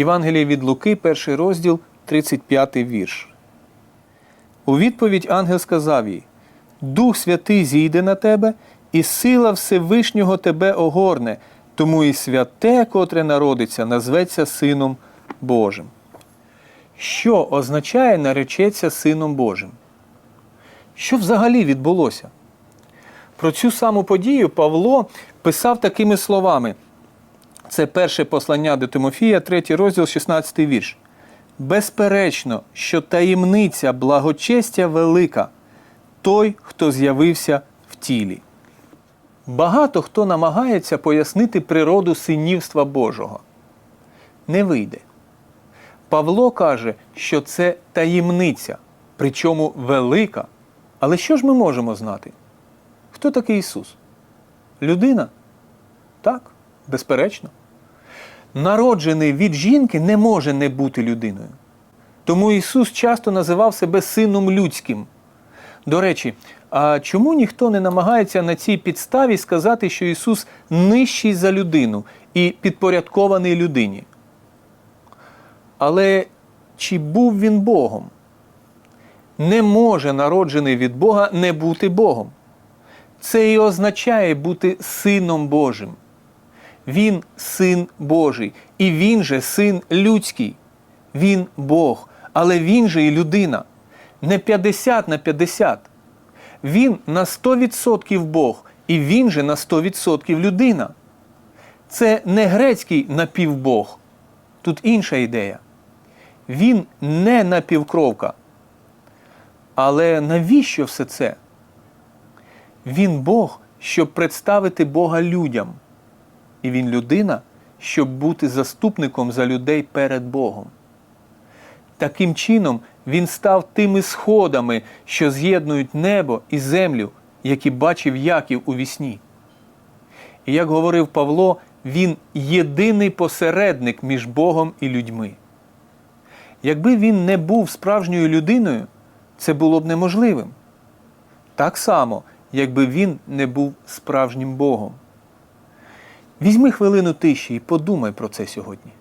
Євангеліє від Луки, перший розділ, 35 вірш. У відповідь ангел сказав їй: Дух Святий зійде на тебе, і сила Всевишнього тебе огорне, тому і святе, котре народиться, назветься Сином Божим. Що означає наречеться Сином Божим? Що взагалі відбулося? Про цю саму подію Павло писав такими словами. Це перше послання до Тимофія, 3 розділ, 16 вірш. Безперечно, що таємниця благочестя велика, той, хто з'явився в тілі. Багато хто намагається пояснити природу синівства Божого. Не вийде. Павло каже, що це таємниця, причому велика. Але що ж ми можемо знати? Хто такий Ісус? Людина? Так, безперечно. Народжений від жінки не може не бути людиною. Тому Ісус часто називав себе Сином Людським. До речі, а чому ніхто не намагається на цій підставі сказати, що Ісус нижчий за людину і підпорядкований людині? Але чи був він Богом? Не може народжений від Бога не бути Богом. Це і означає бути Сином Божим. Він син Божий, і він же син людський. Він Бог, але він же і людина. Не 50 на 50. Він на 100% Бог, і він же на 100% людина. Це не грецький напівбог. Тут інша ідея. Він не напівкровка. Але навіщо все це? Він Бог, щоб представити Бога людям. І він людина, щоб бути заступником за людей перед Богом. Таким чином, він став тими сходами, що з'єднують небо і землю, які бачив Яків у вісні. І як говорив Павло, він єдиний посередник між Богом і людьми. Якби він не був справжньою людиною, це було б неможливим. Так само, якби він не був справжнім Богом. Візьми хвилину тиші і подумай про це сьогодні.